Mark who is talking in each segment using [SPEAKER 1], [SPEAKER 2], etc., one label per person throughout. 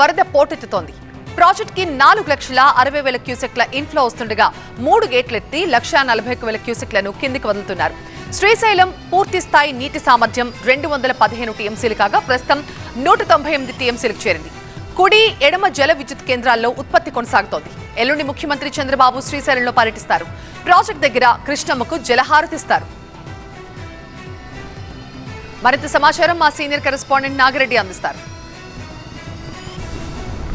[SPEAKER 1] వరద పోటెత్తుతోంది. ప్రాజెక్ట్కి నాలుగు లక్షల అరవై వేల క్యూసెక్ల ఇన్ఫ్లో వస్తుండగా మూడు గేట్లెత్తి లక్ష నలభై ఒక్క వేల క్యూసెక్లను కిందికి వదులుతున్నారు శ్రీశైలం పూర్తి స్థాయి నీటి సామర్థ్యం రెండు వందల పదిహేను టీఎంసీలు కాగా ప్రస్తుతం నూట తొంభై ఎనిమిది టీఎంసీలకు చేరింది. కుడి ఎడమ జల విద్యుత్ కేంద్రాల్లో ఉత్పత్తి కొనసాగుతోంది. ఎల్లుండి ముఖ్యమంత్రి చంద్రబాబు శ్రీశైలంలో పర్యటిస్తారు. ప్రాజెక్ట్ దగ్గర కృష్ణమ్మకు జలహారతిస్తారు మరింత సమాచారం మా సీనియర్ కరెస్పాండెంట్ నాగిరెడ్డి అందిస్తారు.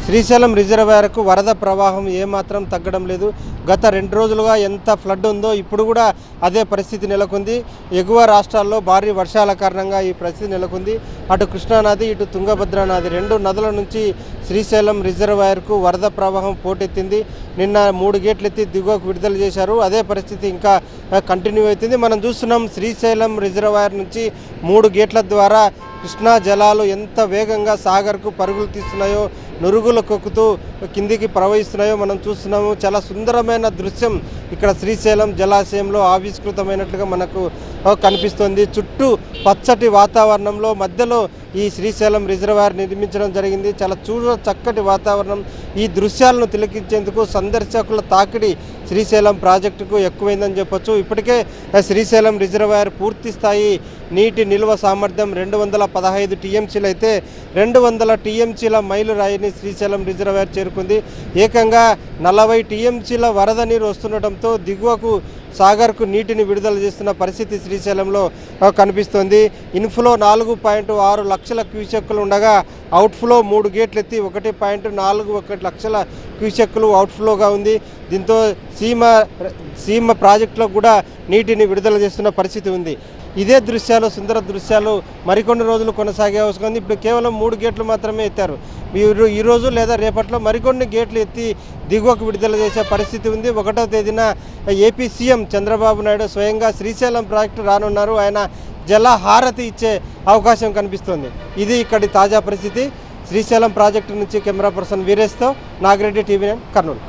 [SPEAKER 2] శ్రీశైలం రిజర్వాయర్కు వరద ప్రవాహం ఏమాత్రం తగ్గడం లేదు. గత రెండు రోజులుగా ఎంత ఫ్లడ్ ఉందో ఇప్పుడు కూడా అదే పరిస్థితి నెలకొంది. ఎగువ రాష్ట్రాల్లో భారీ వర్షాల కారణంగా ఈ పరిస్థితి నెలకొంది. అటు కృష్ణానది ఇటు తుంగభద్ర నది రెండు నదుల నుంచి శ్రీశైలం రిజర్వాయర్కు వరద ప్రవాహం పోటెత్తింది. నిన్న మూడు గేట్లు ఎత్తి దిగువకు విడుదల చేశారు. అదే పరిస్థితి ఇంకా కంటిన్యూ అవుతుంది. మనం చూస్తున్నాం శ్రీశైలం రిజర్వాయర్ నుంచి మూడు గేట్ల ద్వారా కృష్ణా జలాలు ఎంత వేగంగా సాగర్కు పరుగులు తీస్తున్నాయో నురుగులు కొక్కుతూ కిందికి ప్రవహిస్తున్నాయో మనం చూస్తున్నాము. చాలా సుందరమైన దృశ్యం ఇక్కడ శ్రీశైలం జలాశయంలో ఆవిష్కృతమైనట్లుగా మనకు కనిపిస్తుంది. చుట్టూ పచ్చటి వాతావరణంలో మధ్యలో ఈ శ్రీశైలం రిజర్వాయర్ నిర్మించడం జరిగింది. చాలా చూడ చక్కటి వాతావరణం. ఈ దృశ్యాలను తిలకించేందుకు సందర్శకుల తాకిడి శ్రీశైలం ప్రాజెక్టుకు ఎక్కువైందని చెప్పొచ్చు. ఇప్పటికే శ్రీశైలం రిజర్వాయర్ పూర్తి స్థాయి నీటి నిల్వ సామర్థ్యం రెండు వందల పదహైదు టీఎంసీలు అయితే రెండు వందల టీఎంసీల మైలు రాయిని శ్రీశైలం రిజర్వాయర్ చేరుకుంది. ఏకంగా నలభై టీఎంసీల వరద నీరు వస్తుండటంతో దిగువకు సాగర్కు నీటిని విడుదల చేస్తున్న పరిస్థితి శ్రీశైలంలో కనిపిస్తోంది. ఇన్ఫ్లో నాలుగు పాయింట్ ఆరు లక్షల క్యూసెక్కులు ఉండగా అవుట్ఫ్లో మూడు గేట్లు ఎత్తి ఒకటి పాయింట్ నాలుగు ఒకటి లక్షల క్యూసెక్కులు అవుట్ఫ్లోగా ఉంది. దీంతో సీమ సీమ ప్రాజెక్టులో కూడా నీటిని విడుదల చేస్తున్న పరిస్థితి ఉంది. ఇదే దృశ్యాలు సుందర దృశ్యాలు మరికొన్ని రోజులు కొనసాగే అవసరం ఉంది. ఇప్పుడు కేవలం మూడు గేట్లు మాత్రమే ఎత్తారు. మీరు ఈ రోజు లేదా రేపట్లో మరికొన్ని గేట్లు ఎత్తి దిగువకు విడుదల చేసే పరిస్థితి ఉంది. ఒకటో తేదీన ఏపీ సీఎం చంద్రబాబు నాయుడు స్వయంగా శ్రీశైలం ప్రాజెక్టు రానున్నారు. ఆయన జల హారతి ఇచ్చే అవకాశం కనిపిస్తుంది. ఇది ఇక్కడి తాజా పరిస్థితి. శ్రీశైలం ప్రాజెక్టు నుంచి కెమెరా పర్సన్ వీరేష్తో నాగిరెడ్డి టీవీ నైన్ కర్నూలు.